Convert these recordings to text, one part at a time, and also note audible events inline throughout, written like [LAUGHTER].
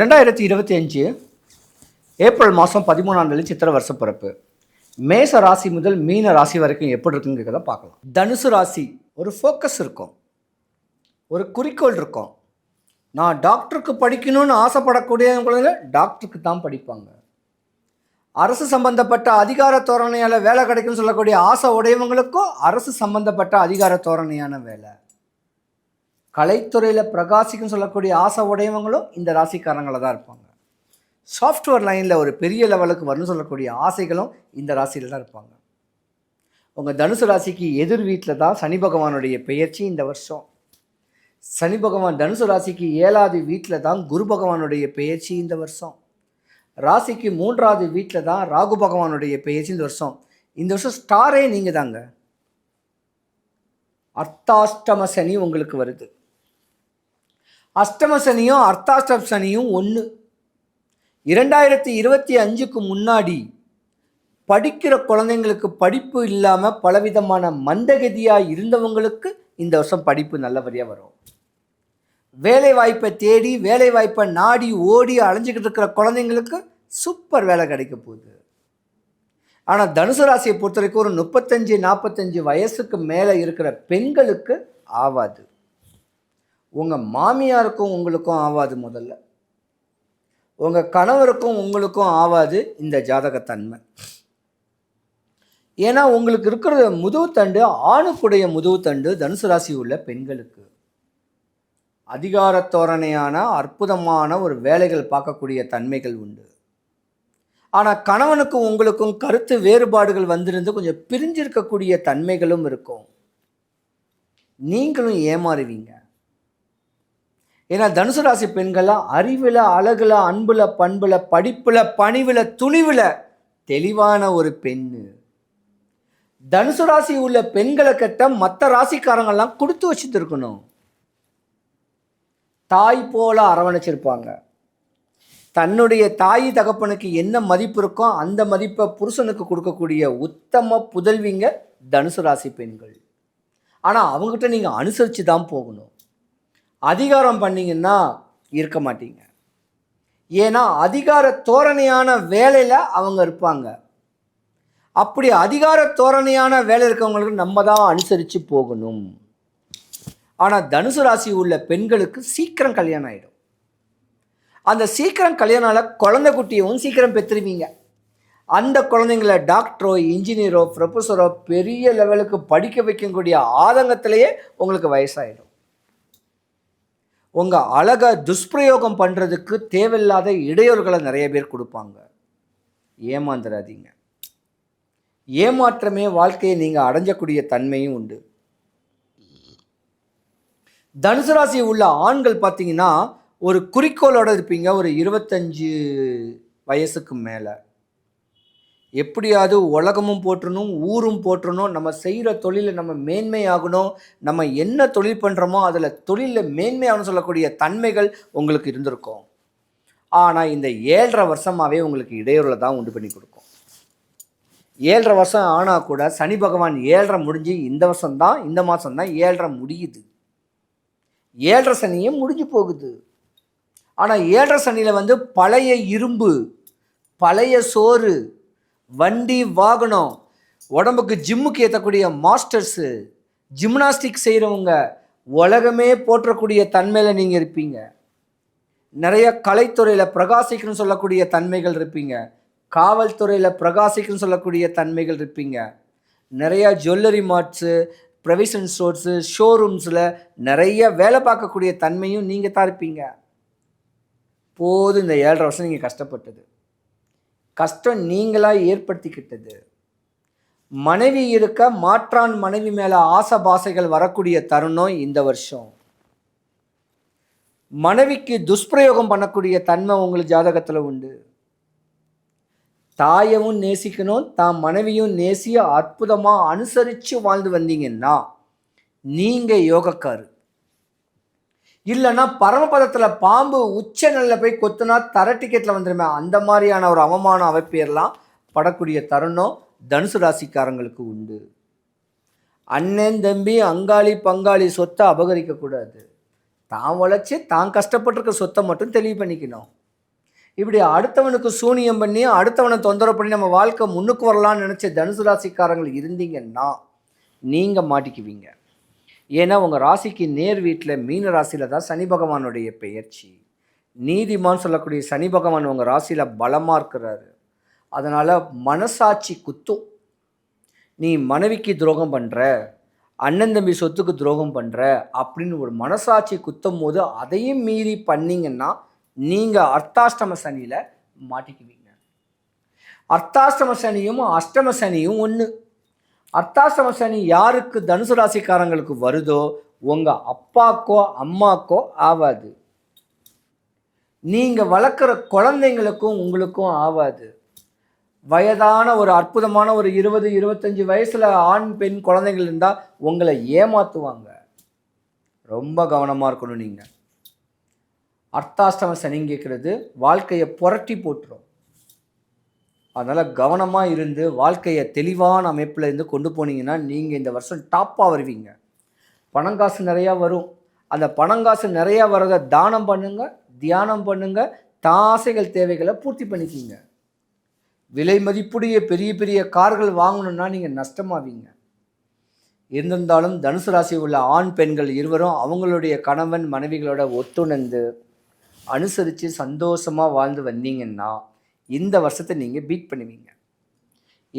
ரெண்டாயிரத்தி இருபத்தி அஞ்சு ஏப்ரல் மாதம் பதிமூணாம் தேதி சித்திர வருஷ பிறப்பு. மேச ராசி முதல் மீன ராசி வரைக்கும் எப்படி இருக்குங்கிறத பார்க்கலாம். தனுசு ராசி ஒரு ஃபோக்கஸ் இருக்கும். ஒரு குறிக்கோள் இருக்கும். நான் டாக்டருக்கு படிக்கணும்னு ஆசைப்படக்கூடியவங்க டாக்டருக்கு தான் படிப்பாங்க. அரசு சம்பந்தப்பட்ட அதிகார தோரணையால் வேலை கிடைக்கும்னு சொல்லக்கூடிய ஆசை உடையவங்களுக்கும் அரசு சம்பந்தப்பட்ட அதிகார தோரணையான வேலை. கலைத்துறையில் பிரகாசிக்கும் சொல்லக்கூடிய ஆசை உடையவங்களும் இந்த ராசிக்காரங்கள தான் இருப்பாங்க. சாஃப்ட்வேர் லைனில் ஒரு பெரிய லெவலுக்கு வரணும்னு சொல்லக்கூடிய ஆசைகளும் இந்த ராசியில் தான் இருப்பாங்க. உங்கள் தனுசு ராசிக்கு எதிர் வீட்டில் தான் சனி பகவானுடைய பெயர்ச்சி இந்த வருஷம். சனி பகவான் தனுசு ராசிக்கு ஏழாவது வீட்டில் தான் குரு பகவானுடைய பெயர்ச்சி இந்த வருஷம். ராசிக்கு மூன்றாவது வீட்டில் தான் ராகு பகவானுடைய பெயர்ச்சி இந்த வருஷம். இந்த வருஷம் ஸ்டாரே நீங்கள் தாங்க அர்த்தாஷ்டம சனி உங்களுக்கு வருது. அஷ்டம சனியும் அர்த்தாஷ்டம சனியும் ஒன்று இரண்டாயிரத்தி இருபத்தி அஞ்சுக்கு முன்னாடி படிக்கிற குழந்தைங்களுக்கு படிப்பு இல்லாமல் பலவிதமான மந்தகதியாக இருந்தவங்களுக்கு இந்த வருஷம் படிப்பு நல்லபடியாக வரும். வேலை வாய்ப்பை தேடி வேலை வாய்ப்பை நாடி ஓடி அலைஞ்சிக்கிட்டு இருக்கிற குழந்தைங்களுக்கு சூப்பர் வேலை கிடைக்க போகுது. ஆனால் தனுசு ராசியை பொறுத்த வரைக்கும் ஒரு முப்பத்தஞ்சு நாற்பத்தஞ்சு வயசுக்கு மேலே இருக்கிற பெண்களுக்கு ஆவாது. உங்கள் மாமியாருக்கும் உங்களுக்கும் ஆவாது முதல்ல. உங்கள் கணவருக்கும் உங்களுக்கும் ஆவாது இந்த ஜாதகத்தன்மை. ஏன்னா உங்களுக்கு இருக்கிற முதுகுத்தண்டு ஆணுக்குடைய முதுகுத்தண்டு தனுசு ராசி உள்ள பெண்களுக்கு. அதிகார தோரணையான அற்புதமான ஒரு வேலைகள் பார்க்கக்கூடிய தன்மைகள் உண்டு. ஆனால் கணவனுக்கும் உங்களுக்கும் கருத்து வேறுபாடுகள் வந்திருந்து கொஞ்சம் பிரிஞ்சிருக்கக்கூடிய தன்மைகளும் இருக்கும். நீங்களும் ஏமாறுவீங்க. ஏன்னா தனுசு ராசி பெண்கள்லாம் அறிவில் அழகுல அன்புல பண்புல படிப்புல பணிவில் துணிவில் தெளிவான ஒரு பெண்ணு. தனுசு ராசி உள்ள பெண்களை கிட்ட மற்ற ராசிக்காரங்கள்லாம் கொடுத்து வச்சுட்டு இருக்கணும் தாய் போல அரவணைச்சிருப்பாங்க. தன்னுடைய தாய் தகப்பனுக்கு என்ன மதிப்பு இருக்கோ அந்த மதிப்பை புருஷனுக்கு கொடுக்கக்கூடிய உத்தம புதல்விங்க தனுசு ராசி பெண்கள். ஆனால் அவங்ககிட்ட நீங்கள் அனுசரித்து தான் போகணும். அதிகாரம் பண்ணிங்கன்னா இருக்க மாட்டீங்க. ஏன்னா அதிகார தோரணையான வேலையில் அவங்க இருப்பாங்க. அப்படி அதிகார தோரணையான வேலை இருக்கவங்களுக்கு நம்ம தான் அனுசரித்து போகணும். ஆனால் தனுசு ராசி உள்ள பெண்களுக்கு சீக்கிரம் கல்யாணம் ஆகிடும் அந்த சீக்கிரம் கல்யாணால குழந்தை குட்டியும் சீக்கிரம் பெற்றுருவீங்க. அந்த குழந்தைங்கள டாக்டரோ இன்ஜினியரோ ப்ரொஃபஸரோ பெரிய லெவலுக்கு படிக்க வைக்கக்கூடிய ஆதங்கத்திலேயே உங்களுக்கு வயசாயிடும். உங்கள் அழகை துஷ்பிரயோகம் பண்ணுறதுக்கு தேவையில்லாத இடையூறுகளை நிறைய பேர் கொடுப்பாங்க. ஏமாந்துடாதீங்க ஏமாற்றமே வாழ்க்கையை நீங்கள் அடைஞ்சக்கூடிய தன்மையும் உண்டு. தனுசு ராசி உள்ள ஆண்கள் பார்த்தீங்கன்னா ஒரு குறிக்கோளோட இருப்பீங்க ஒரு இருபத்தஞ்சு வயசுக்கு மேலே. எப்படியாவது உலகமும் போற்றணும் ஊரும் போற்றணும் நம்ம செய்கிற தொழிலில் நம்ம மேன்மையாகணும் நம்ம என்ன தொழில் பண்ணுறோமோ அதில் தொழிலில் மேன்மையாகணும் சொல்லக்கூடிய தன்மைகள் உங்களுக்கு இருந்திருக்கும். ஆனால் இந்த ஏழரை வருஷமாகவே உங்களுக்கு இடையூறில் தான் உண்டு பண்ணி கொடுக்கும். ஏழரை வருஷம் ஆனால் கூட சனி பகவான் ஏழரை முடிஞ்சு இந்த வருஷம்தான் இந்த மாதம்தான் ஏழரை முடியுது. ஏழரை சனியும் முடிஞ்சு போகுது. ஆனால் ஏழரை சனியில் வந்து பழைய இரும்பு பழைய சோறு வண்டி வாகனம். உடம்புக்கு ஜிம்முக்கு ஏற்றக்கூடிய மாஸ்டர்ஸு ஜிம்னாஸ்டிக் செய்கிறவங்க உலகமே போற்றக்கூடிய தன்மையில் நீங்கள் இருப்பீங்க. நிறைய கலைத்துறையில் பிரகாசிக்கணும்னு சொல்லக்கூடிய தன்மைகள் இருப்பீங்க. காவல்துறையில் பிரகாசிக்கணும்னு சொல்லக்கூடிய தன்மைகள் இருப்பீங்க. நிறையா ஜுவல்லரி மார்ட்ஸு ப்ரொவிஷன் ஸ்டோர்ஸு ஷோரூம்ஸில் நிறைய வேலை பார்க்கக்கூடிய தன்மையும் நீங்கள் தான் இருப்பீங்க. போதும் இந்த ஏழரை வருஷம் நீங்கள் கஷ்டப்பட்டது. கஷ்டம் நீங்களாக ஏற்படுத்திக்கிட்டது. மனைவி இருக்க மாற்றான் மனைவி மேலே ஆசை பாசைகள் வரக்கூடிய தருணம் இந்த வருஷம். மனைவிக்கு துஷ்பிரயோகம் பண்ணக்கூடிய தன்மை உங்களுக்கு ஜாதகத்தில் உண்டு. தாயவும் நேசிக்கணும் தான் மனைவியும் நேசிய அற்புதமாக அனுசரித்து வாழ்ந்து வந்தீங்கன்னா நீங்கள் யோகக்காரு. இல்லைன்னா பரமபதத்தில் பாம்பு உச்ச நிலையில் போய் கொத்துனா தர டிக்கெட்டில் வந்துடுமே அந்த மாதிரியான ஒரு அவமான அமைப்பேர்லாம் படக்கூடிய தருணம் தனுசு ராசிக்காரங்களுக்கு உண்டு. அண்ணன் தம்பி அங்காளி பங்காளி சொத்தை அபகரிக்கக்கூடாது. தான் உழைச்சி தான் கஷ்டப்பட்டிருக்க சொத்தை மட்டும் தெளிவு பண்ணிக்கணும். இப்படி அடுத்தவனுக்கு சூனியம் பண்ணி அடுத்தவனை தொந்தரவு பண்ணி நம்ம வாழ்க்கை முன்னுக்கு வரலான்னு நினச்ச தனுசு ராசிக்காரங்கள் இருந்தீங்கன்னா நீங்கள் மாட்டிக்குவீங்க. ஏன்னா உங்கள் ராசிக்கு நேர் வீட்டில் மீன ராசியில் தான் சனி பகவானுடைய பெயர்ச்சி. நீதிமான் சொல்லக்கூடிய சனி பகவான் உங்கள் ராசியில் பலமாக இருக்கிறாரு. அதனால் மனசாட்சி குத்தும். நீ மனைவிக்கு துரோகம் பண்ணுற அண்ணன் தம்பி சொத்துக்கு துரோகம் பண்ணுற அப்படின்னு ஒரு மனசாட்சி குத்தும் போது அதையும் மீறி பண்ணிங்கன்னா நீங்கள் அர்த்தாஷ்டம சனியில் மாட்டிக்குவீங்க. அர்த்தாஷ்டம சனியும் அஷ்டம சனியும் ஒன்று அர்த்தாஷ்டம சனி யாருக்கு தனுசு ராசிக்காரங்களுக்கு வருதோ உங்கள் அப்பாக்கோ அம்மாக்கோ ஆவாது. நீங்கள் வளர்க்குற குழந்தைங்களுக்கும் உங்களுக்கும் ஆவாது. வயதான ஒரு அற்புதமான ஒரு இருபது இருபத்தஞ்சி வயசில் ஆண் பெண் குழந்தைகள் இருந்தால் உங்களை ஏமாற்றுவாங்க ரொம்ப கவனமாக இருக்கணும் நீங்கள் அர்த்தாஷ்டம சனி கேட்குறது வாழ்க்கையை புரட்டி போட்டுரும். அதனால் கவனமாக இருந்து வாழ்க்கையை தெளிவான அமைப்பில் இருந்து கொண்டு போனீங்கன்னா நீங்கள் இந்த வருஷம் டாப்பாக வருவீங்க. பணங்காசு நிறையா வரும். அந்த பணங்காசு நிறையா வரதை தானம் பண்ணுங்கள் தியானம் பண்ணுங்கள் தாசைகள் தேவைகளை பூர்த்தி பண்ணிக்கிங்க. விலை மதிப்புடைய பெரிய பெரிய கார்கள் வாங்கணுன்னா நீங்கள் நஷ்டமாவீங்க. இருந்திருந்தாலும் தனுசு ராசி உள்ள ஆண் பெண்கள் இருவரும் அவங்களுடைய கணவன் மனைவிகளோட ஒத்துணர்ந்து அனுசரித்து சந்தோஷமாக வாழ்ந்து வந்தீங்கன்னா இந்த வருஷத்தை நீங்கள் பீட் பண்ணுவீங்க.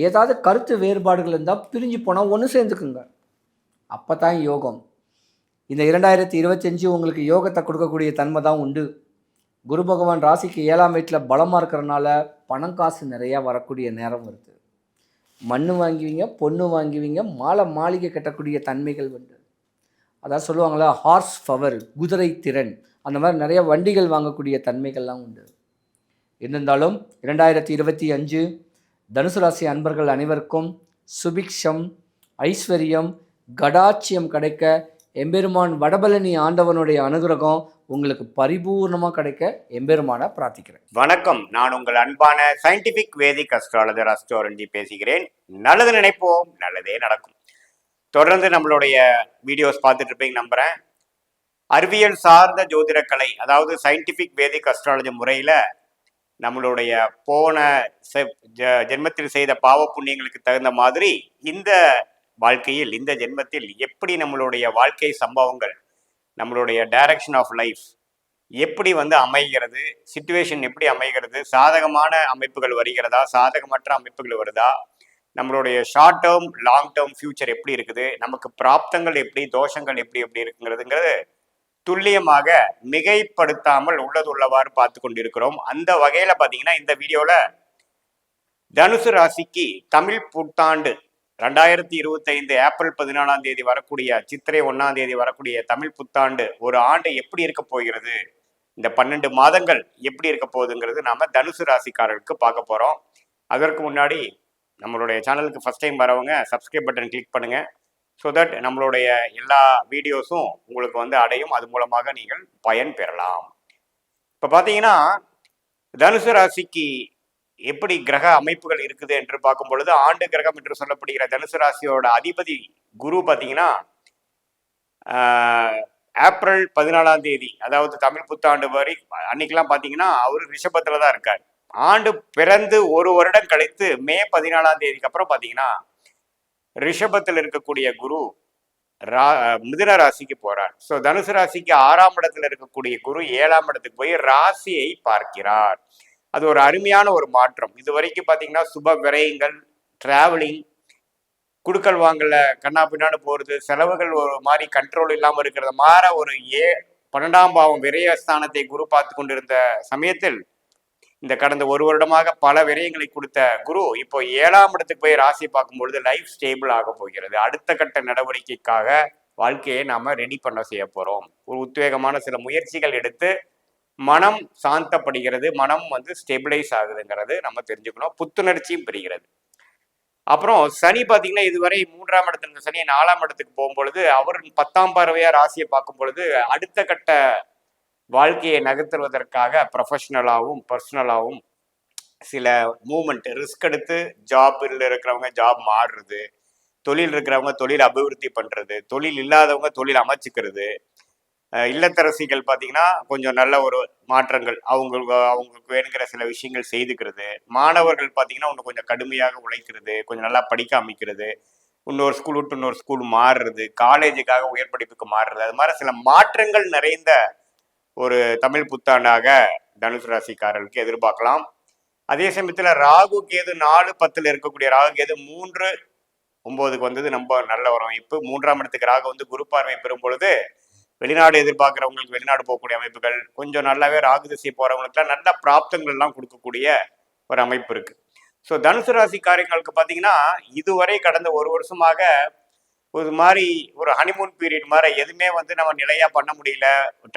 ஏதாவது கருத்து வேறுபாடுகள் இருந்தால் பிரிஞ்சு போனால் ஒன்று சேர்ந்துக்குங்க. அப்போ தான் யோகம். இந்த இரண்டாயிரத்தி இருபத்தஞ்சி உங்களுக்கு யோகத்தை கொடுக்கக்கூடிய தன்மை தான் உண்டு. குரு பகவான் ராசிக்கு ஏழாம் வீட்டில் பலமாக இருக்கிறனால பணம் காசு நிறையா வரக்கூடிய நேரம் வருது. மண் வாங்குவீங்க பொண்ணு வாங்குவீங்க மாலை மாளிகை கட்டக்கூடிய தன்மைகள் உண்டு. அதான் சொல்லுவாங்களா ஹார்ஸ் பவர் குதிரை திறன். அந்த மாதிரி நிறைய வண்டிகள் வாங்கக்கூடிய தன்மைகள்லாம் உண்டு. இருந்தாலும் இரண்டாயிரத்தி இருபத்தி அஞ்சு தனுசு ராசி அன்பர்கள் அனைவருக்கும் சுபிக்ஷம் ஐஸ்வர்யம் கடாட்சியம் கிடைக்க எம்பெருமான் வடபழனி ஆண்டவனுடைய அனுகிரகம் உங்களுக்கு பரிபூர்ணமாக கிடைக்க எம்பெருமானை பிரார்த்திக்கிறேன். வணக்கம். நான் உங்கள் அன்பான சயின்டிபிக் வேதிக் அஸ்ட்ராலஜர் அஸ்ட்ரோரஞ்சி பேசுகிறேன். நல்லது நினைப்போம் நல்லதே நடக்கும். தொடர்ந்து நம்மளுடைய வீடியோஸ் பார்த்துட்டு இருப்பீங்க நம்புறேன். அறிவியல் சார்ந்த ஜோதிடக்கலை அதாவது சயின்டிபிக் வேதிக் அஸ்ட்ராலஜி முறையில் நம்மளுடைய போன செ- ஜென்மத்தில் செய்த பாவ புண்ணியங்களுக்கு தகுந்த மாதிரி இந்த வாழ்க்கையில் இந்த ஜென்மத்தில் எப்படி நம்மளுடைய வாழ்க்கை சம்பவங்கள் நம்மளுடைய டைரக்ஷன் ஆஃப் லைஃப் எப்படி வந்து அமைகிறது சுச்சுவேஷன் எப்படி அமைகிறது சாதகமான அமைப்புகள் வருகிறதா சாதகமற்ற அமைப்புகள் வருதா நம்மளுடைய short term long term future எப்படி இருக்குது நமக்கு பிராப்தங்கள் எப்படி தோஷங்கள் எப்படி எப்படி இருக்குங்கிறதுங்கிறது துல்லியமாக மிகைப்படுத்தாமல் உள்ளது உள்ளவாறு பார்த்து கொண்டிருக்கிறோம். அந்த வகையில பாத்தீங்கன்னா இந்த வீடியோல தனுசு ராசிக்கு தமிழ் புத்தாண்டு ரெண்டாயிரத்தி இருபத்தைந்து ஏப்ரல் பதினாலாம் தேதி வரக்கூடிய சித்திரை ஒன்னாம் தேதி வரக்கூடிய தமிழ் புத்தாண்டு ஒரு ஆண்டு எப்படி இருக்க போகிறது? இந்த பன்னெண்டு மாதங்கள் எப்படி இருக்க போகுதுங்கிறது நாம தனுசு ராசிக்காரர்களுக்கு பார்க்க போறோம். அதற்கு முன்னாடி நம்மளுடைய சேனலுக்கு ஃபர்ஸ்ட் டைம் வரவங்க சப்ஸ்கிரைப் பட்டன் கிளிக் பண்ணுங்க. ஸோ தட் நம்மளுடைய எல்லா வீடியோஸும் உங்களுக்கு வந்து அடையும். அது மூலமாக நீங்கள் பயன் பெறலாம். இப்போ பார்த்தீங்கன்னா தனுசு ராசிக்கு எப்படி கிரக அமைப்புகள் இருக்குது என்று பார்க்கும் பொழுது ஆண்டு கிரகம் என்று சொல்லப்படுகிற தனுசு ராசியோட அதிபதி குரு பார்த்தீங்கன்னா ஏப்ரல் பதினாலாம் தேதி அதாவது தமிழ் புத்தாண்டு வரை அன்னைக்கெல்லாம் பார்த்தீங்கன்னா அவர் ரிஷபத்தில் தான் இருக்கார். ஆண்டு பிறந்து ஒரு வருடம் கழித்து மே பதினாலாம் தேதிக்கு அப்புறம் பார்த்தீங்கன்னா ரிஷபத்தில் இருக்கக்கூடிய குரு ரா மிதுன ராசிக்கு போறார். ஸோ தனுசு ராசிக்கு ஆறாம் இடத்துல இருக்கக்கூடிய குரு ஏழாம் இடத்துக்கு போய் ராசியை பார்க்கிறார். அது ஒரு அருமையான ஒரு மாற்றம். இது வரைக்கும் பார்த்தீங்கன்னா சுப விரயங்கள் டிராவலிங் குடுக்கல் வாங்கல கண்ணா பின்னாடு போகிறது செலவுகள் ஒரு மாதிரி கண்ட்ரோல் இல்லாமல் இருக்கிறது மாற ஒரு ஏ பன்னெண்டாம் பாவம் விரயஸ்தானத்தை குரு பார்த்து கொண்டிருந்த சமயத்தில் இந்த கடந்த ஒரு வருடமாக பல விரயங்களை கொடுத்த குரு இப்போ ஏழாம் இடத்துக்கு போய் ராசி பார்க்கும் பொழுது லைஃப் ஸ்டேபிள் ஆக போகிறது. அடுத்த கட்ட நடவடிக்கைக்காக வாழ்க்கையை நாம ரெடி பண்ண செய்ய போறோம். ஒரு உத்வேகமான சில முயற்சிகள் எடுத்து மனம் சாந்தப்படுகிறது. மனம் வந்து ஸ்டெபிளைஸ் ஆகுதுங்கிறது நம்ம தெரிஞ்சுக்கணும். புத்துணர்ச்சியும் பெறுகிறது. அப்புறம் சனி பார்த்தீங்கன்னா இதுவரை மூன்றாம் இடத்துல இருந்த சனி நாலாம் இடத்துக்கு போகும்பொழுது அவர் பத்தாம் பார்வையா ராசியை பார்க்கும் பொழுது அடுத்த கட்ட வாழ்க்கையை நகர்த்துவதற்காக ப்ரொஃபஷ்னலாகவும் பர்சனலாகவும் சில மூமெண்ட் ரிஸ்க் எடுத்து ஜாப்பில் இருக்கிறவங்க ஜாப் மாறுறது தொழில் இருக்கிறவங்க தொழில் அபிவிருத்தி பண்ணுறது தொழில் இல்லாதவங்க தொழில் அமைச்சுக்கிறது. இல்லத்தரசிகள் பார்த்தீங்கன்னா கொஞ்சம் நல்ல ஒரு மாற்றங்கள் அவங்களுக்கு அவங்களுக்கு வேணுங்கிற சில விஷயங்கள் செய்துக்கிறது. மாணவர்கள் பார்த்தீங்கன்னா ஒன்று கொஞ்சம் கடுமையாக உழைக்கிறது கொஞ்சம் நல்லா படிக்க அமைக்கிறது இன்னொரு ஸ்கூல் விட்டு இன்னொரு ஸ்கூல் மாறுறது காலேஜுக்காக உயர் படிப்புக்கு மாறுறது அது மாதிரி சில மாற்றங்கள் நிறைந்த ஒரு தமிழ் புத்தாண்டாக தனுசு ராசிக்காரர்களுக்கு எதிர்பார்க்கலாம். அதே சமயத்தில் ராகு கேது நாலு பத்தில் இருக்கக்கூடிய ராகு கேது மூன்று ஒன்பதுக்கு வந்தது ரொம்ப நல்ல ஒரு அமைப்பு. மூன்றாம் இடத்துக்கு ராகு வந்து குரு பார்வை பெறும் பொழுது வெளிநாடு எதிர்பார்க்குறவங்களுக்கு வெளிநாடு போகக்கூடிய அமைப்புகள் கொஞ்சம் நல்லாவே ராகு திசை போகிறவங்களுக்குலாம் நல்ல பிராப்தங்கள் எல்லாம் கொடுக்கக்கூடிய ஒரு அமைப்பு இருக்குது ஸோ தனுசு ராசி காரியங்களுக்கு பார்த்தீங்கன்னா இதுவரை கடந்த ஒரு வருஷமாக ஒரு மாதிரி ஒரு ஹனிமூன் பீரியட் மாதிரி எதுவுமே வந்து நம்ம நிலையாக பண்ண முடியல.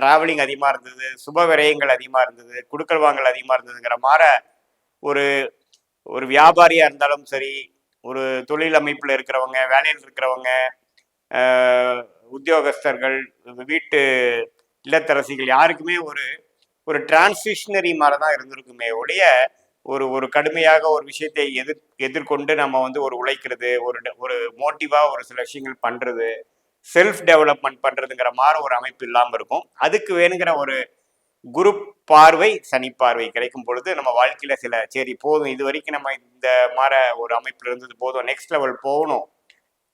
ட்ராவலிங் அதிகமாக இருந்தது சுப விரயங்கள் அதிகமாக இருந்தது குடுக்கல் வாங்கல் அதிகமாக இருந்ததுங்கிற மாதிரி ஒரு ஒரு வியாபாரியாக இருந்தாலும் சரி ஒரு தொழில் அமைப்பில் இருக்கிறவங்க வேலையில் இருக்கிறவங்க உத்தியோகஸ்தர்கள் வீட்டு இல்லத்தரசிகள் யாருக்குமே ஒரு ஒரு டிரான்சிஷனரி மாதிரி தான் இருந்திருக்குமே ஒழிய ஒரு ஒரு கடுமையாக ஒரு விஷயத்தை எதிர் எதிர்கொண்டு நம்ம வந்து ஒரு உழைக்கிறது ஒரு ஒரு மோட்டிவாக ஒரு சில விஷயங்கள் பண்ணுறது செல்ஃப் டெவலப்மெண்ட் பண்ணுறதுங்கிற மாதிரி ஒரு அமைப்பு இல்லாமல் இருக்கும். அதுக்கு வேணுங்கிற ஒரு குரு பார்வை சனி பார்வை கிடைக்கும் பொழுது நம்ம வாழ்க்கையில் சில சரி போதும் இது வரைக்கும் நம்ம இந்த மாதிரி ஒரு அமைப்பில் இருந்தது போதும் நெக்ஸ்ட் லெவல் போகணும்.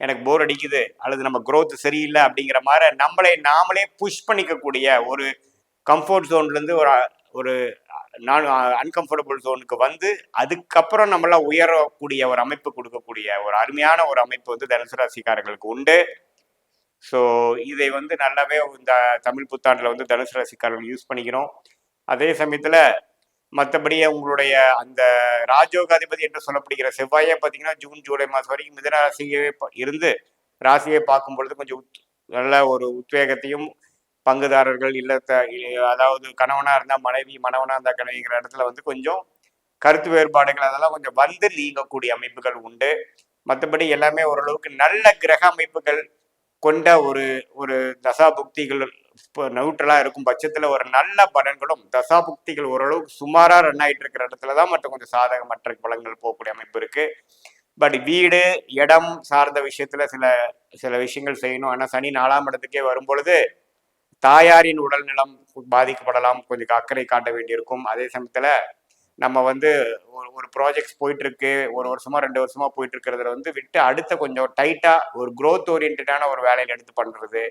எனக்கு போர் அடிக்குது அல்லது நம்ம க்ரோத் சரியில்லை அப்படிங்கிற மாதிரி நம்மளை நாமளே புஷ் பண்ணிக்கக்கூடிய ஒரு கம்ஃபர்ட் ஜோன்லேருந்து ஒரு ஒரு நான் அன்கம்ஃபர்டபுள் ஜோனுக்கு வந்து அதுக்கப்புறம் நம்மளாம் உயரக்கூடிய ஒரு அமைப்பு கொடுக்கக்கூடிய ஒரு அருமையான ஒரு அமைப்பு வந்து தனுசு ராசிக்காரர்களுக்கு உண்டு. ஸோ இதை வந்து நல்லாவே இந்த தமிழ் புத்தாண்டில் வந்து தனுசு ராசிக்காரர்கள் யூஸ் பண்ணிக்கிறோம். அதே சமயத்தில் மற்றபடி உங்களுடைய அந்த ராஜோகாதிபதி என்று சொல்லப்படுகிற செவ்வாயை பார்த்தீங்கன்னா ஜூன் ஜூலை மாதம் வரைக்கும் மிதன ராசியே இருந்து ராசியை பார்க்கும் பொழுது கொஞ்சம் நல்ல ஒரு உத்வேகத்தையும் பங்குதாரர்கள் இல்லத்த அதாவது கணவனாக இருந்தால் மனைவி மனவனாக இருந்தால் கணவிங்கிற இடத்துல வந்து கொஞ்சம் கருத்து வேறுபாடுகள் அதெல்லாம் கொஞ்சம் வந்து நீங்கக்கூடிய அமைப்புகள் உண்டு. மற்றபடி எல்லாமே ஓரளவுக்கு நல்ல கிரக அமைப்புகள் கொண்ட ஒரு ஒரு தசாபுக்திகள் இப்போ நியூட்ரலாக இருக்கும் பட்சத்தில் ஒரு நல்ல பலன்களும் தசாபுக்திகள் ஓரளவுக்கு சுமாராக ரன் ஆகிட்டு இருக்கிற இடத்துல தான் மட்டும் கொஞ்சம் சாதகமற்ற பலன்கள் போகக்கூடிய அமைப்பு இருக்குது பட் வீடு இடம் சார்ந்த விஷயத்தில் சில சில விஷயங்கள் செய்யணும். ஆனால் சனி நாலாம் இடத்துக்கே வரும் பொழுது தாயாரின் உடல்நலம் பாதிக்கப்படலாம். கொஞ்சம் அக்கறை காட்ட வேண்டியிருக்கும். அதே சமயத்தில் நம்ம வந்து ஒரு ஒரு ப்ராஜெக்ட்ஸ் போயிட்டு இருக்கு ஒரு வருஷமா ரெண்டு வருஷமா போயிட்டு இருக்கிறதுல வந்து விட்டு அடுத்த கொஞ்சம் டைட்டா ஒரு க்ரோத் ஓரியன்டான ஒரு வேலையில எடுத்து பண்றது.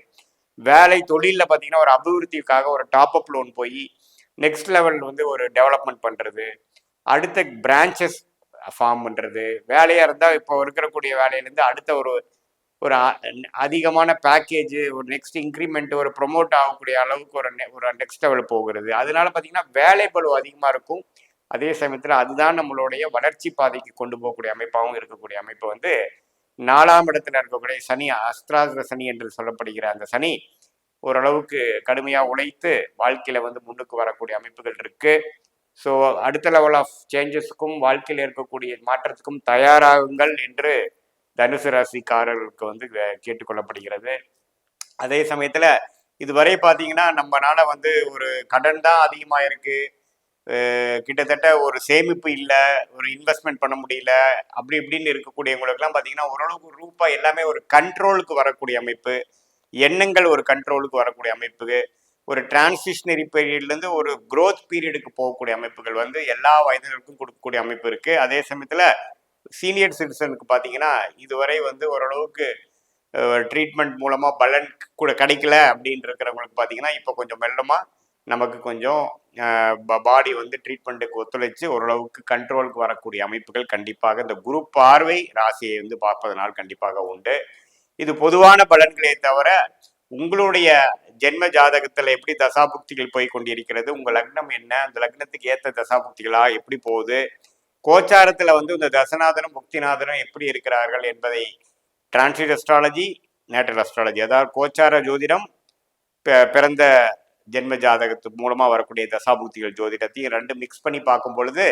வேலை தொழிலில் பார்த்தீங்கன்னா ஒரு அபிவிருத்திக்காக ஒரு டாப் அப் லோன் போய் நெக்ஸ்ட் லெவல் வந்து ஒரு டெவலப்மெண்ட் பண்ணுறது அடுத்த பிரான்ச்சஸ் ஃபார்ம் பண்ணுறது வேலையாக இருந்தால் இப்போ இருக்கக்கூடிய வேலையிலேருந்து அடுத்த ஒரு ஒரு அதிகமான பேக்கேஜ் ஒரு நெக்ஸ்ட் இன்க்ரிமெண்ட் ஒரு ப்ரொமோட் ஆகக்கூடிய அளவுக்கு ஒரு ஒரு நெக்ஸ்ட் லெவல் போகிறது. அதனால பார்த்தீங்கன்னா வேலை பளு அதிகமாக இருக்கும். அதே சமயத்தில் அதுதான் நம்மளுடைய வளர்ச்சி பாதைக்கு கொண்டு போகக்கூடிய அமைப்பாகவும் இருக்கக்கூடிய அமைப்பு வந்து நாலாம் இடத்துல இருக்கக்கூடிய சனி அஸ்திராசிர சனி என்று சொல்லப்படுகிற அந்த சனி ஓரளவுக்கு கடுமையாக உழைத்து வாழ்க்கையில் வந்து முன்னுக்கு வரக்கூடிய அமைப்புகள் இருக்குது ஸோ அடுத்த லெவல் ஆஃப் சேஞ்சஸ்க்கும் வாழ்க்கையில் இருக்கக்கூடிய மாற்றத்துக்கும் தயாராகுங்கள் என்று தனுசு ராசிக்காரர்களுக்கு வந்து கேட்டுக்கொள்ளப்படுகிறது. அதே சமயத்தில் இதுவரை பார்த்தீங்கன்னா நம்மனால வந்து ஒரு கடன் தான் அதிகமாக இருக்குது கிட்டத்தட்ட ஒரு சேமிப்பு இல்லை ஒரு இன்வெஸ்ட்மெண்ட் பண்ண முடியல அப்படி இப்படின்னு இருக்கக்கூடியவங்களுக்குலாம் பார்த்தீங்கன்னா ஓரளவுக்கு ரூபாய் எல்லாமே ஒரு கண்ட்ரோலுக்கு வரக்கூடிய அமைப்பு எண்ணங்கள் ஒரு கண்ட்ரோலுக்கு வரக்கூடிய அமைப்பு ஒரு டிரான்சிஷனரி பீரியட்லேருந்து ஒரு க்ரோத் பீரியடுக்கு போகக்கூடிய அமைப்புகள் வந்து எல்லா வயதினருக்கும் கொடுக்கக்கூடிய அமைப்பு இருக்குது அதே சமயத்தில் சீனியர் சிட்டிசனுக்கு பார்த்தீங்கன்னா இதுவரை வந்து ஓரளவுக்கு ட்ரீட்மெண்ட் மூலமாக பலன் கூட கிடைக்கல அப்படின்ட்டு இருக்கிறவங்களுக்கு பார்த்தீங்கன்னா இப்போ கொஞ்சம் மெல்லமாக நமக்கு கொஞ்சம் பாடி வந்து ட்ரீட்மெண்ட்டுக்கு ஒத்துழைச்சு ஓரளவுக்கு கண்ட்ரோலுக்கு வரக்கூடிய அமைப்புகள் கண்டிப்பாக இந்த குரு பார்வை ராசியை வந்து பார்ப்பதனால் கண்டிப்பாக உண்டு. இது பொதுவான பலன்களே தவிர உங்களுடைய ஜென்ம ஜாதகத்தில் எப்படி தசாபுக்திகள் போய் கொண்டிருக்கிறது உங்கள் லக்னம் என்ன அந்த லக்னத்துக்கு ஏற்ற தசாபுக்திகளா எப்படி போகுது கோச்சாரத்தில் வந்து இந்த தசநாதனும் புக்திநாதனும் எப்படி இருக்கிறார்கள் என்பதை டிரான்ஸ்லேட் அஸ்ட்ராலஜி நேட்டல் அஸ்ட்ராலஜி அதாவது கோச்சார ஜோதிடம் பிறந்த ஜென்ம ஜாதகத்து மூலமாக வரக்கூடிய தசாபுக்திகள் ஜோதிடத்தையும் ரெண்டு மிக்ஸ் பண்ணி பார்க்கும் பொழுது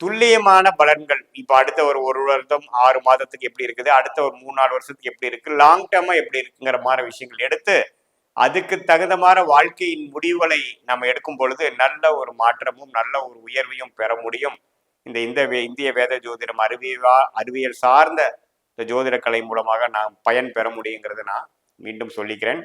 துல்லியமான பலன்கள் இப்போ அடுத்த ஒரு ஒரு வருடம் ஆறு மாதத்துக்கு எப்படி இருக்குது அடுத்த ஒரு மூணு நாலு வருஷத்துக்கு எப்படி இருக்குது லாங் டேர்மாக எப்படி இருக்குங்கிற மாதிரி விஷயங்கள் எடுத்து அதுக்கு தகுந்த மாதிரி வாழ்க்கையின் முடிவுகளை நம்ம எடுக்கும் பொழுது நல்ல ஒரு மாற்றமும் நல்ல ஒரு உயர்வையும் பெற முடியும். இந்த இந்த வே- இந்திய வேத ஜோதிடம் அறிவியலா அறிவியல் சார்ந்த இந்த ஜோதிட கலை மூலமாக நாம் பயன் பெற முடியுங்கிறத நான் மீண்டும் சொல்லிக்கிறேன்.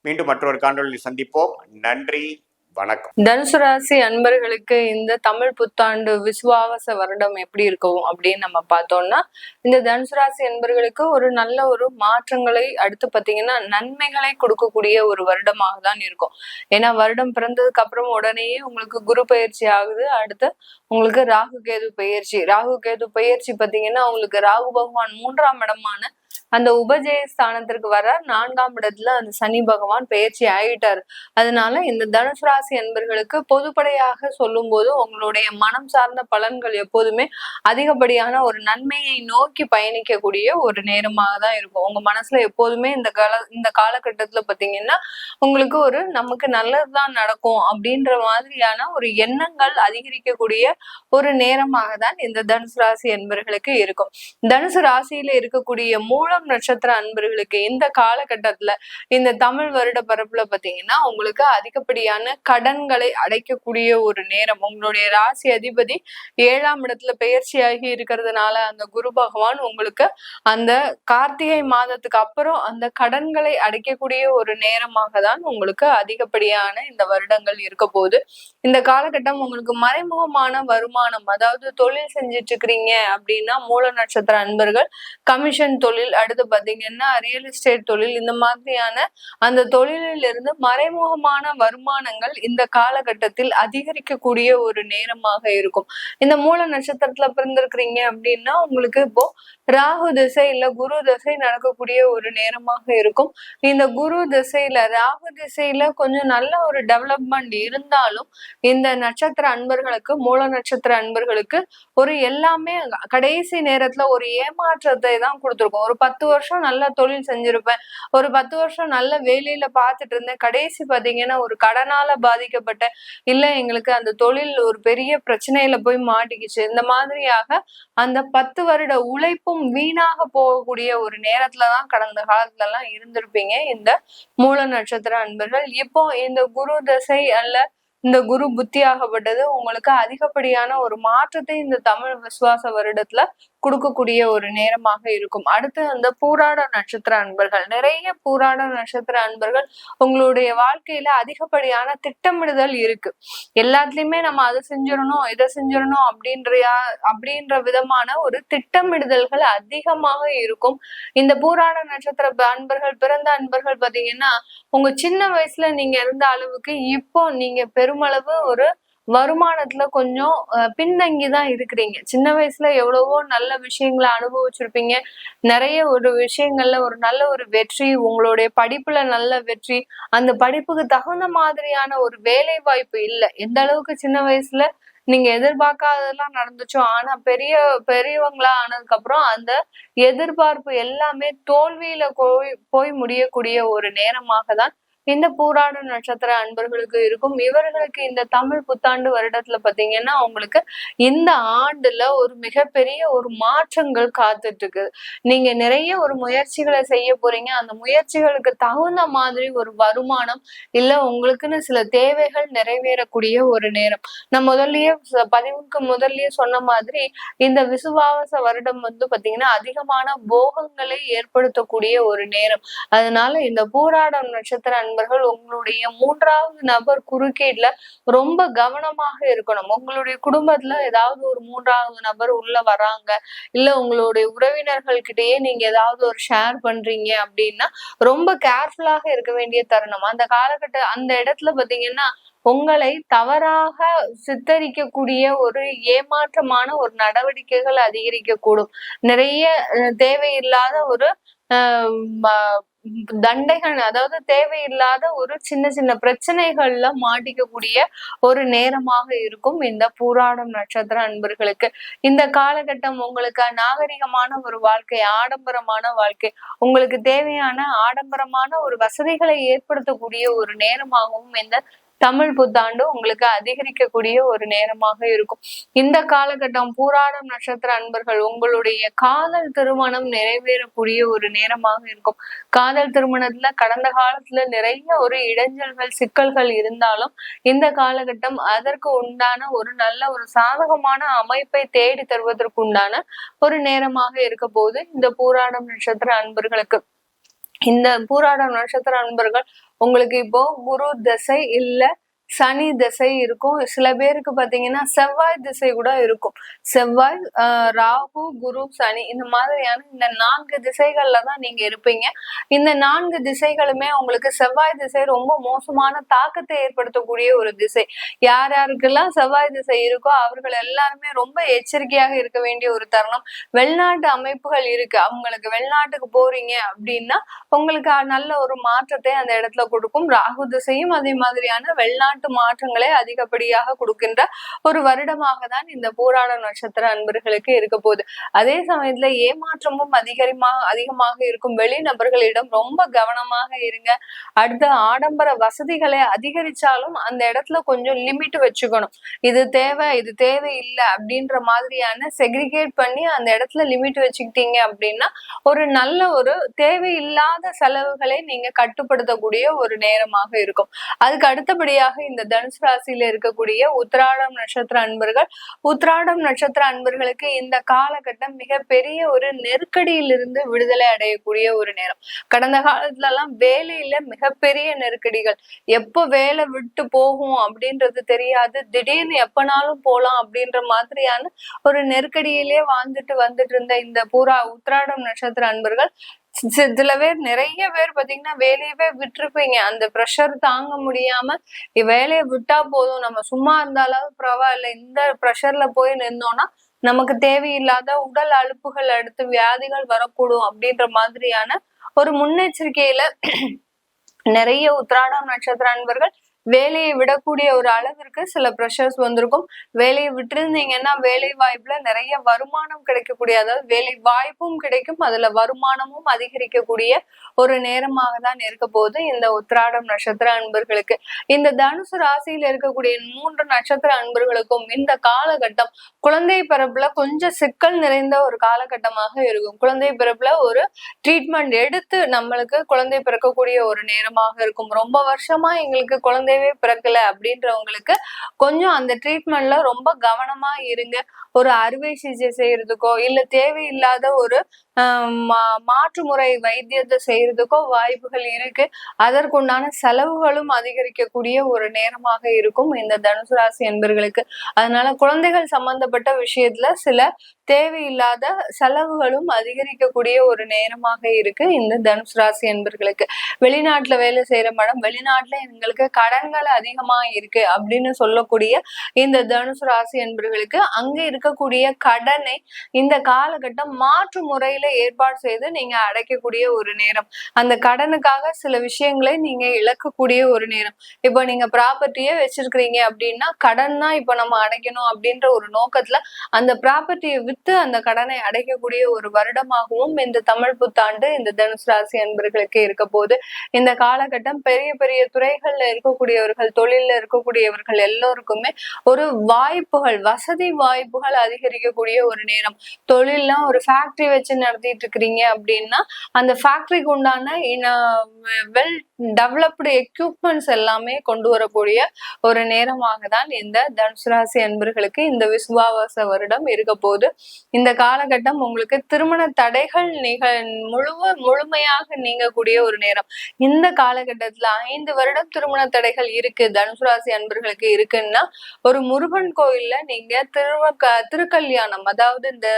மீண்டும் மற்றொரு காணொலியில் சந்திப்போம். நன்றி. வணக்கம். தனுசு ராசி அன்பர்களுக்கு இந்த தமிழ் புத்தாண்டு விசுவாச வருடம் எப்படி இருக்கும் அப்படின்னு நம்ம பார்த்தோம்னா இந்த தனுசு ராசி அன்பர்களுக்கு ஒரு நல்ல ஒரு மாற்றங்களை அடுத்து பார்த்தீங்கன்னா நன்மைகளை கொடுக்கக்கூடிய ஒரு வருடமாக தான் இருக்கும். ஏன்னா வருடம் பிறந்ததுக்கு அப்புறம் உடனேயே உங்களுக்கு குரு பயிற்சி ஆகுது. அடுத்து உங்களுக்கு ராகு கேது பயிற்சி. ராகு கேது பயிற்சி பார்த்தீங்கன்னா உங்களுக்கு ராகு பகவான் மூன்றாம் இடமான அந்த உபஜய ஸ்தானத்திற்கு வர நான்காம் இடத்துல அந்த சனி பகவான் பயிற்சி ஆயிட்டார். அதனால இந்த தனுசு ராசி அன்பர்களுக்கு பொதுப்படையாக சொல்லும் போது உங்களுடைய மனம் சார்ந்த பலன்கள் எப்போதுமே அதிகப்படியான ஒரு நன்மையை நோக்கி பயணிக்கக்கூடிய ஒரு நேரமாக தான் இருக்கும். உங்க மனசுல எப்போதுமே இந்த கால இந்த காலகட்டத்துல பாத்தீங்கன்னா உங்களுக்கு ஒரு நமக்கு நல்லதுதான் நடக்கும் அப்படின்ற மாதிரியான ஒரு எண்ணங்கள் அதிகரிக்கக்கூடிய ஒரு நேரமாக தான் இந்த தனுசு ராசி என்பர்களுக்கு இருக்கும். தனுசு ராசியில இருக்கக்கூடிய மூல மூலம் நட்சத்திர அன்பர்களுக்கு இந்த காலகட்டத்துல இந்த தமிழ் வருட பரப்புல பாத்தீங்கன்னா உங்களுக்கு அதிகப்படியான கடன்களை அடைக்கக்கூடிய ஒரு நேரம் உங்களுடைய ராசி அதிபதி ஏழாம் இடத்துல பயிற்சியாகி இருக்கிறதுனால அந்த குரு பகவான் உங்களுக்கு அந்த கார்த்திகை மாதத்துக்கு அப்புறம் அந்த கடன்களை அடைக்கக்கூடிய ஒரு நேரமாக தான் உங்களுக்கு அதிகப்படியான இந்த வருடங்கள் இருக்க போகுது. இந்த காலகட்டம் உங்களுக்கு மறைமுகமான வருமானம் அதாவது தொழில் செஞ்சுட்டு இருக்கிறீங்க அப்படின்னா மூல நட்சத்திர அன்பர்கள் கமிஷன் தொழில் அடுத்து பாத்தீங்கன்னா ரியல் எஸ்டேட் தொழில் இந்த மாதிரியான அந்த தொழிலில் இருந்து மறைமுகமான வருமானங்கள் இந்த காலகட்டத்தில் அதிகரிக்கக்கூடிய ஒரு நேரமாக இருக்கும். இந்த மூல நட்சத்திரத்துல பிறந்திருக்கிறீங்க அப்படின்னா உங்களுக்கு இப்போ ராகு திசை இல்ல குரு திசை நடக்கக்கூடிய ஒரு நேரமாக இருக்கும். இந்த குரு திசையில ராகு திசையில கொஞ்சம் நல்ல ஒரு டெவலப்மெண்ட் இருந்தாலும் இந்த நட்சத்திர அன்பர்களுக்கு மூல நட்சத்திர அன்பர்களுக்கு ஒரு எல்லாமே கடைசி நேரத்துல ஒரு ஏமாற்றத்தை தான் கொடுத்துருக்கும். ஒரு பத்து வருஷம் நல்ல தொழில் செஞ்சிருப்பேன். ஒரு பத்து வருஷம் நல்ல வேலையில பார்த்துட்டு இருந்தேன் கடைசி பாத்தீங்கன்னா ஒரு கடனால பாதிக்கப்பட்ட இல்ல எங்களுக்கு அந்த தொழில் ஒரு பெரிய பிரச்சனையில போய் மாட்டிக்கிச்சு. இந்த மாதிரியாக அந்த பத்து வருட உழைப்பும் வீணாக போகக்கூடிய ஒரு நேரத்துலதான் கடந்த காலத்துல எல்லாம் இருந்திருப்பீங்க. இந்த மூல நட்சத்திர அன்பர்கள். இப்போ இந்த குரு தசை அல்ல இந்த குரு புத்தி ஆகப்பட்டது உங்களுக்கு அதிகப்படியான ஒரு மாற்றத்தை இந்த தமிழ் விசுவாச வருடத்துல கொடுக்கக்கூடிய ஒரு நேரமாக இருக்கும். அடுத்து அந்த பூராட நட்சத்திர அன்பர்கள். நிறைய பூராட நட்சத்திர அன்பர்கள் உங்களுடைய வாழ்க்கையில அதிகப்படியான திட்டமிடுதல் இருக்கு. எல்லாத்துலயுமே நம்ம அதை செஞ்சிடணும் இதை செஞ்சிடணும் அப்படின்ற அப்படின்ற விதமான ஒரு திட்டமிடுதல்கள் அதிகமாக இருக்கும். இந்த பூராட நட்சத்திர அன்பர்கள் பிறந்த அன்பர்கள் பாத்தீங்கன்னா உங்க சின்ன வயசுல நீங்க இருந்த அளவுக்கு இப்போ நீங்க பெருமளவு ஒரு வருமானத்துல கொஞ்சம் பின்தங்கி தான் இருக்கிறீங்க. சின்ன வயசுல எவ்வளவோ நல்ல விஷயங்களை அனுபவிச்சிருப்பீங்க. நிறைய ஒரு விஷயங்கள்ல ஒரு நல்ல ஒரு வெற்றி உங்களுடைய படிப்புல நல்ல வெற்றி அந்த படிப்புக்கு தகுந்த மாதிரியான ஒரு வேலை வாய்ப்பு இல்லை. எந்த அளவுக்கு சின்ன வயசுல நீங்க எதிர்பார்க்காததெல்லாம் நடந்துச்சோ ஆனா பெரிய பெரியவங்களா ஆனதுக்கு அப்புறம் அந்த எதிர்பார்ப்பு எல்லாமே தோல்வியில போய் போய் முடியக்கூடிய ஒரு நேரமாக தான் இந்த பூராட நட்சத்திர அன்பர்களுக்கு இருக்கும். இவர்களுக்கு இந்த தமிழ் புத்தாண்டு வருடத்துல பாத்தீங்கன்னா உங்களுக்கு இந்த ஆண்டுல ஒரு மிகப்பெரிய ஒரு மாற்றங்கள் காத்துட்டு இருக்கு நீங்க நிறைய ஒரு முயற்சிகளை செய்ய போறீங்க. அந்த முயற்சிகளுக்கு தகுந்த மாதிரி ஒரு வருமானம் இல்ல உங்களுக்குன்னு சில தேவைகள் நிறைவேறக்கூடிய ஒரு நேரம். நான் முதல்லயே பதிவுக்கு முதல்லயே சொன்ன மாதிரி இந்த விசுவாவச வருடம் வந்து பாத்தீங்கன்னா அதிகமான போகங்களை ஏற்படுத்தக்கூடிய ஒரு நேரம். அதனால இந்த பூராடம் நட்சத்திர நண்பர்கள் உங்களுடைய மூன்றாவது நபர் குறுக்கீடுல ரொம்ப கவனமாக இருக்கணும். உங்களுடைய குடும்பத்துல ஏதாவது ஒரு மூன்றாவது நபர் உள்ள வராங்க இல்ல உங்களுடைய உறவினர்கள் கிட்டயே நீங்க ஏதாவது ஒரு ஷேர் பண்றீங்க அப்படின்னா ரொம்ப கேர்ஃபுல்லாக இருக்க வேண்டிய தருணம். அந்த காலகட்ட அந்த இடத்துல பாத்தீங்கன்னா உங்களை தவறாக சித்தரிக்கக்கூடிய ஒரு ஏமாற்றமான ஒரு நடவடிக்கைகள் அதிகரிக்கக்கூடும். நிறைய தேவையில்லாத ஒரு தண்டைகள் அதாவது தேவையில்லாத ஒரு சின்ன சின்ன பிரச்சனைகள்ல மாட்டிக்கக்கூடிய ஒரு நேரமாக இருக்கும் இந்த பூராடம் நட்சத்திர அன்பர்களுக்கு. இந்த காலகட்டம் உங்களுக்கு நாகரிகமான ஒரு வாழ்க்கை ஆடம்பரமான வாழ்க்கை உங்களுக்கு தேவையான ஆடம்பரமான ஒரு வசதிகளை ஏற்படுத்தக்கூடிய ஒரு நேரமாகவும் இந்த தமிழ் புத்தாண்டு உங்களுக்கு அதிகரிக்கக்கூடிய ஒரு நேரமாக இருக்கும். இந்த காலகட்டம் பூராடம் நட்சத்திர அன்பர்கள் உங்களுடைய காதல் திருமணம் நிறைவேறக்கூடிய ஒரு நேரமாக இருக்கும். காதல் திருமணத்துல கடந்த காலத்துல நிறைய ஒரு இடைஞ்சல்கள் சிக்கல்கள் இருந்தாலும் இந்த காலகட்டம் அதற்கு உண்டான ஒரு நல்ல ஒரு சாதகமான அமைப்பை தேடி தருவதற்கு உண்டான ஒரு நேரமாக இருக்க போது இந்த பூராடம் நட்சத்திர அன்பர்களுக்கு இந்த பூராட நட்சத்திர நண்பர்கள் உங்களுக்கு இப்போ குரு திசை இல்ல சனி திசை இருக்கும். சில பேருக்கு பாத்தீங்கன்னா செவ்வாய் திசை கூட இருக்கும். செவ்வாய் ராகு குரு சனி இந்த மாதிரியான இந்த நான்கு திசைகள்ல தான் நீங்க இருப்பீங்க. இந்த நான்கு திசைகளுமே உங்களுக்கு செவ்வாய் திசை ரொம்ப மோசமான தாக்கத்தை ஏற்படுத்தக்கூடிய ஒரு திசை. யார் யாருக்கெல்லாம் செவ்வாய் திசை இருக்கோ அவர்கள் எல்லாருமே ரொம்ப எச்சரிக்கையாக இருக்க வேண்டிய ஒரு தருணம். வெளிநாட்டு அமைப்புகள் இருக்கு. அவங்களுக்கு வெளிநாட்டுக்கு போறீங்க அப்படின்னா உங்களுக்கு நல்ல ஒரு மாற்றத்தை அந்த இடத்துல கொடுக்கும். ராகு திசையும் அதே மாதிரியான வெளிநாட்டு மாற்றங்களை அதிகப்படியாக கொடுக்கின்ற ஒரு வருடமாக தான் இந்த பூராட நட்சத்திர அன்பர்களுக்கு இருக்க போகுது. அதே சமயத்துல ஏமாற்றமும் அதிகரிமா அதிகமாக இருக்கும் வெளிநபர்களிடம் ரொம்ப கவனமாக இருங்க. அடுத்த ஆடம்பர வசதிகளை அதிகரிச்சாலும் அந்த இடத்துல கொஞ்சம் லிமிட் வச்சுக்கணும். இது தேவை இது தேவை இல்லை அப்படின்ற மாதிரியான செக்ரிகேட் பண்ணி அந்த இடத்துல லிமிட் வச்சுக்கிட்டீங்க அப்படின்னா ஒரு நல்ல ஒரு தேவையில்லாத செலவுகளை நீங்க கட்டுப்படுத்தக்கூடிய ஒரு நேரமாக இருக்கும். அதுக்கு அடுத்தபடியாக இந்த தனுசு ராசியில இருக்கக்கூடிய உத்திராடம் நட்சத்திர அன்பர்கள் உத்திராடம் நட்சத்திர அன்பர்களுக்கு இந்த காலகட்டம் மிகப்பெரிய ஒரு நெருக்கடியிலிருந்து விடுதலை அடையக்கூடிய ஒரு நேரம். கடந்த காலத்துல எல்லாம் வேலையில மிகப்பெரிய நெருக்கடிகள். எப்போ வேலை விட்டு போகும் அப்படின்றது தெரியாது. திடீர்னு எப்பனாலும் போலாம் அப்படின்ற மாதிரியான ஒரு நெருக்கடியிலே வாழ்ந்துட்டு வந்துட்டு இருந்த இந்த பூரா உத்திராடம் நட்சத்திர அன்பர்கள் சில பேர் நிறைய பேர் பாத்தீங்கன்னா வேலையவே விட்டுருப்பீங்க. அந்த ப்ரெஷர் தாங்க முடியாம வேலையை விட்டா போதும். நம்ம சும்மா இருந்தாலும் பரவாயில்ல. இந்த ப்ரெஷர்ல போய் நின்னோம்னா நமக்கு தேவையில்லாத உடல் அலுப்புகள் அடுத்து வியாதிகள் வரக்கூடும் அப்படின்ற மாதிரியான ஒரு முன்னெச்சரிக்கையில [CLEARS THROAT] நிறைய உத்ராடம் நட்சத்திர அன்பர்கள் வேலையை விடக்கூடிய ஒரு அளவிற்கு சில ப்ரெஷர்ஸ் வந்திருக்கும். வேலையை விட்டுருந்தீங்கன்னா வேலை வாய்ப்புல நிறைய வருமானம் கிடைக்கக்கூடிய அதாவது வேலை வாய்ப்பும் கிடைக்கும். அதுல வருமானமும் அதிகரிக்கக்கூடிய ஒரு நேரமாக தான் இருக்க போகுது இந்த உத்திராடம் நட்சத்திர அன்பர்களுக்கு. இந்த தனுசு ராசியில இருக்கக்கூடிய மூன்று நட்சத்திர அன்பர்களுக்கும் இந்த காலகட்டம் குழந்தை பிறப்புல கொஞ்சம் சிக்கல் நிறைந்த ஒரு காலகட்டமாக இருக்கும். குழந்தை பிறப்புல ஒரு ட்ரீட்மெண்ட் எடுத்து நம்மளுக்கு குழந்தை பிறக்கக்கூடிய ஒரு நேரமாக இருக்கும். ரொம்ப வருஷமா எங்களுக்கு குழந்தை குழந்தையவே பிறக்கல அப்படின்றவங்களுக்கு கொஞ்சம் அந்த ட்ரீட்மெண்ட்ல ரொம்ப கவனமா இருங்க. ஒரு அறுவை சிகிச்சை செய்யறதுக்கோ இல்ல தேவையில்லாத ஒரு மா- மாற்று முறை வைத்தியத்தை செய்யறதுக்கோ வாய்ப்புகள் இருக்கு. அதற்குண்டான செலவுகளும் அதிகரிக்கக்கூடிய ஒரு நேரமாக இருக்கும் இந்த தனுசு ராசி என்பர்களுக்கு. அதனால குழந்தைகள் சம்பந்தப்பட்ட விஷயத்துல சில தேவையில்லாத செலவுகளும் அதிகரிக்கக்கூடிய ஒரு நேரமாக இருக்கு இந்த தனுசு ராசி என்பர்களுக்கு. வெளிநாட்டுல வேலை செய்யற மேடம் வெளிநாட்டுல எங்களுக்கு கடன்கள் அதிகமா இருக்கு அப்படின்னு சொல்லக்கூடிய இந்த தனுசு ராசி என்பர்களுக்கு அங்க இருக்கக்கூடிய கடனை இந்த காலகட்டம் மாற்று முறையில ஏற்பாடு செய்து நீங்க அடைக்கக்கூடிய ஒரு நேரம். அந்த கடனுக்காக சில விஷயங்களை நீங்க இழக்கக்கூடிய ஒரு நேரம். இப்போ நீங்க ப்ராப்பர்ட்டியே வச்சிருக்கிறீங்க அப்படின்னா கடன் தான் இப்போ நம்ம அடைக்கணும் அப்படின்ற ஒரு நோக்கத்துல அந்த ப்ராப்பர்ட்டியை வித்து அந்த கடனை அடைக்கக்கூடிய ஒரு வருடமாகவும் இந்த தமிழ் புத்தாண்டு இந்த தனுசு ராசி அன்பர்களுக்கு இருக்க போது இந்த காலகட்டம் பெரிய பெரிய துறைகள்ல இருக்கக்கூடியவர்கள் தொழில்ல இருக்கக்கூடியவர்கள் எல்லோருக்குமே ஒரு வாய்ப்புகள் வசதி வாய்ப்புகள் அதிகரிக்கக்கூடிய ஒரு நேரம். தொழில்லாம் ஒரு ஃபேக்டரி வச்சு நடத்திட்டு இருக்கிறீங்க அப்படின்னா அந்த ஃபேக்டரிக்கு உண்டான வெல் டெவலப்டு எக்யூப்மெண்ட்ஸ் எல்லாமே கொண்டு வரக்கூடிய ஒரு நேரமாக தான் இந்த தனுசு ராசி அன்பர்களுக்கு இந்த விசுவாவாச வருடம் இருக்க போது. இந்த காலகட்டம் உங்களுக்கு திருமண தடைகள் நிக முழுவ முழுமையாக நீங்கக்கூடிய ஒரு நேரம். இந்த காலகட்டத்துல ஐந்து வருடம் திருமண தடைகள் இருக்கு தனுசு ராசி அன்பர்களுக்கு இருக்குன்னா ஒரு முருகன் கோயில்ல நீங்க திருவ திருக்கல்யாணம் அதாவது இந்த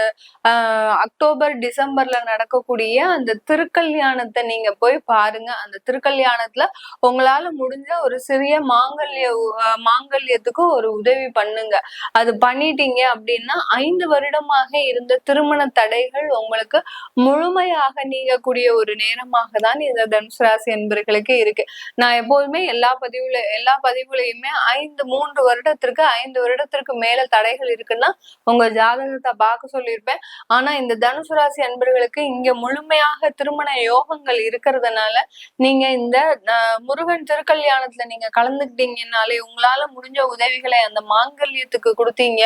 ஆஹ் அக்டோபர் டிசம்பர்ல நடக்கக்கூடிய அந்த திருக்கல்யாணத்தை நீங்க போய் பாருங்க. அந்த திருக்கல்யாணத்துல உங்களால முடிஞ்ச ஒரு சிறிய மாங்கல்ய உ- மாங்கல்யத்துக்கு ஒரு உதவி பண்ணுங்க. அது பண்ணிட்டீங்க அப்படின்னா ஐந்து வருடமாக இருந்த திருமண தடைகள் உங்களுக்கு முழுமையாக நீங்கக்கூடிய ஒரு நேரமாக தான் இந்த தனுசு ராசி என்பர்களுக்கு இருக்கு. நான் எப்போதுமே எல்லா பதிவுல எல்லா பதிவுலையுமே ஐந்து மூன்று வருடத்திற்கு ஐந்து வருடத்திற்கு மேல தடைகள் இருக்குன்னா உங்க ஜாதகத்தை பார்க்க சொல்லியிருப்பேன். ஆனா இந்த தனுசு ராசி அன்பர்களுக்கு இங்க முழுமையாக திருமண யோகங்கள் இருக்கிறதுனால நீங்க இந்த முருகன் திருக்கல்யாணத்துல நீங்க கலந்துக்கிட்டீங்கன்னாலே உங்களால முடிஞ்ச உதவிகளை அந்த மாங்கல்யத்துக்கு கொடுத்தீங்க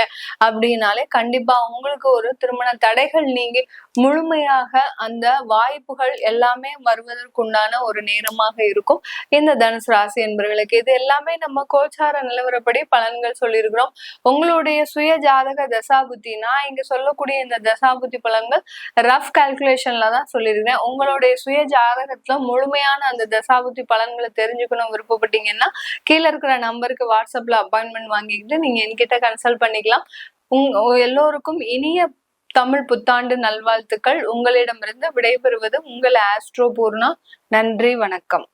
அப்படின்னாலே கண்டிப்பா உங்களுக்கு ஒரு திருமண தடைகள் நீங்கி முழுமையாக அந்த வாய்ப்புகள் எல்லாமே வருவதற்குண்டான ஒரு நேரமாக இருக்கும். இந்த தனுசு ராசி என்பவர்களுக்கு இது எல்லாமே நம்ம கோச்சார நிலவரப்படி பலன்கள் சொல்லியிருக்கிறோம். உங்களுடைய சுய ஜாதக தசாபுத்தி நான் இங்க சொல்லக்கூடிய இந்த தசாபுத்தி பலன்கள் ரஃப் கால்குலேஷன்ல தான் சொல்லியிருக்கேன். உங்களுடைய சுய ஜாதகத்துல முழுமையான அந்த தசாபுத்தி பலன்களை தெரிஞ்சுக்கணும் விருப்பப்பட்டீங்கன்னா கீழே இருக்கிற நம்பருக்கு வாட்ஸ்அப்ல அப்பாயின்மெண்ட் வாங்கிக்கிட்டு நீங்க என்கிட்ட கன்சல்ட் பண்ணிக்கலாம். உங் எல்லோருக்கும் இனிய தமிழ் புத்தாண்டு நல்வாழ்த்துக்கள். உங்களிடமிருந்து விடைபெறுவது உங்கள் ஆஸ்ட்ரோ பூர்ணா நன்றி வணக்கம்.